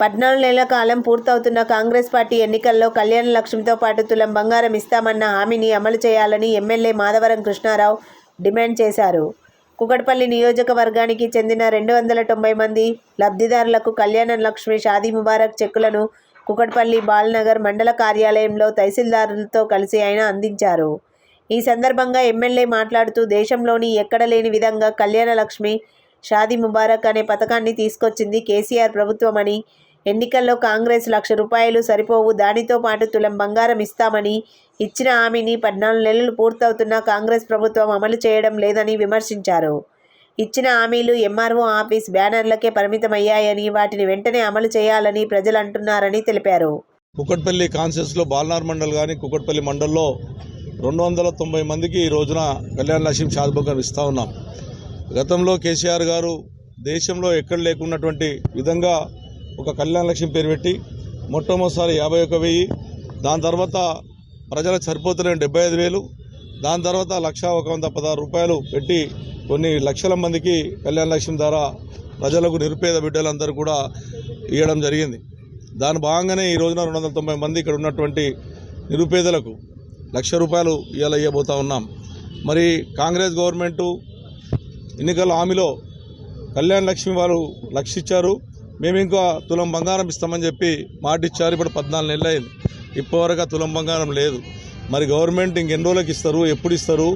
పద్నాలుగు నెలల కాలం పూర్తవుతున్న కాంగ్రెస్ పార్టీ ఎన్నికల్లో కళ్యాణ లక్ష్మితో పాటు తులం బంగారం ఇస్తామన్న హామీని అమలు చేయాలని ఎమ్మెల్యే మాధవరం కృష్ణారావు డిమాండ్ చేశారు. కుకట్పల్లి నియోజకవర్గానికి చెందిన రెండు వందల తొంభై మంది లబ్ధిదారులకు కళ్యాణ లక్ష్మి షాదీ ముబారక్ చెక్కులను కుకట్పల్లి బాల్నగర్ మండల కార్యాలయంలో తహసీల్దారులతో కలిసి ఆయన అందించారు. ఈ సందర్భంగా ఎమ్మెల్యే మాట్లాడుతూ దేశంలోని ఎక్కడ లేని విధంగా కళ్యాణ లక్ష్మి షాదీ ముబారక్ అనే పథకాన్ని తీసుకొచ్చింది కేసీఆర్ ప్రభుత్వం అని ఎన్నికల్లో కాంగ్రెస్ లక్ష రూపాయలు సరిపోవు దానితో పాటు తులం బంగారం ఇస్తామని ఇచ్చిన హామీని పద్నాలుగు నెలలు పూర్తవుతున్నా కాంగ్రెస్ ప్రభుత్వం అమలు చేయడం లేదని విమర్శించారు. ఇచ్చిన హామీలు ఎంఆర్ఓ ఆఫీస్ బ్యానర్లకే పరిమితమయ్యాయని వాటిని వెంటనే అమలు చేయాలని ప్రజలు అంటున్నారని తెలిపారు. కుకట్పల్లి కాన్సెస్లో బాల్నార్ మండల్ కానీ కుకట్పల్లి మండల్లో రెండు వందల తొంభై మందికి ఈ రోజున కళ్యాణ్ లక్ష్మి షాద్బోగం ఇస్తూ ఉన్నాం. గతంలో కేసీఆర్ గారు దేశంలో ఎక్కడ లేకున్నటువంటి విధంగా ఒక కళ్యాణ లక్ష్యం పేరు పెట్టి మొట్టమొదటిసారి యాభై ఒక వెయ్యి దాని తర్వాత ప్రజలకు సరిపోతున్న డెబ్బై ఐదు వేలు దాని తర్వాత లక్ష ఒక వంద పదహారు రూపాయలు పెట్టి కొన్ని లక్షల మందికి కళ్యాణ లక్ష్యం ద్వారా ప్రజలకు నిరుపేద బిడ్డలందరూ కూడా ఇవ్వడం జరిగింది. దాని భాగంగానే ఈ రోజున రెండు వందల తొంభై మంది ఇక్కడ ఉన్నటువంటి నిరుపేదలకు లక్ష రూపాయలు ఇవాళ ఇవ్వబోతా ఉన్నాం. మరి కాంగ్రెస్ గవర్నమెంటు ఎన్నికల హామీలో కళ్యాణ లక్ష్మి వారు లక్ష ఇచ్చారు మేము ఇంకా తులం బంగారం ఇస్తామని చెప్పి మాటిచ్చారు. ఇప్పుడు పద్నాలుగు నెలలు అయింది ఇప్పటివరకు తులం బంగారం లేదు. మరి గవర్నమెంట్ ఇంకెన్ని రోజులకు ఇస్తారు? ఎప్పుడు ఇస్తారు?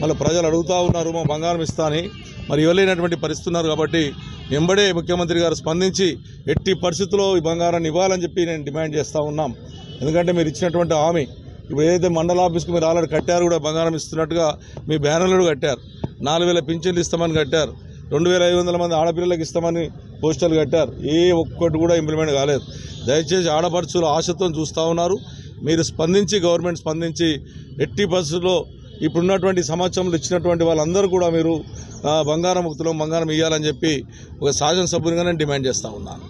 మళ్ళీ ప్రజలు అడుగుతూ ఉన్నారు మా బంగారం ఇస్తా అని. మరి ఇవ్వలేనటువంటి పరిస్థితి ఉన్నారు కాబట్టి వెంబడే ముఖ్యమంత్రి గారు స్పందించి ఎట్టి పరిస్థితుల్లో ఈ బంగారాన్ని ఇవ్వాలని చెప్పి నేను డిమాండ్ చేస్తూ ఉన్నాం. ఎందుకంటే మీరు ఇచ్చినటువంటి హామీ ఇప్పుడు ఏదైతే మండల ఆఫీస్కి మీరు ఆల్రెడీ కట్టారు కూడా బంగారం ఇస్తున్నట్టుగా మీ బ్యానర్లు కూడా కట్టారు. నాలుగు వేల పింఛన్లు ఇస్తామని కట్టారు. రెండు వేల ఐదు వందల మంది ఆడపిల్లలకు ఇస్తామని పోస్టర్లు కట్టారు. ఏ ఒక్కటి కూడా ఇంప్లిమెంట్ కాలేదు. దయచేసి ఆడపడుచులు ఆశతో చూస్తూ ఉన్నారు. మీరు స్పందించి గవర్నమెంట్ స్పందించి ఎట్టి పరిస్థితుల్లో ఇప్పుడున్నటువంటి సమాచారంలో ఇచ్చినటువంటి వాళ్ళందరూ కూడా మీరు బంగారం ముక్తులో బంగారం ఇవ్వాలని చెప్పి ఒక శాసనసభ్యునిగా నేను డిమాండ్ చేస్తూ ఉన్నాను.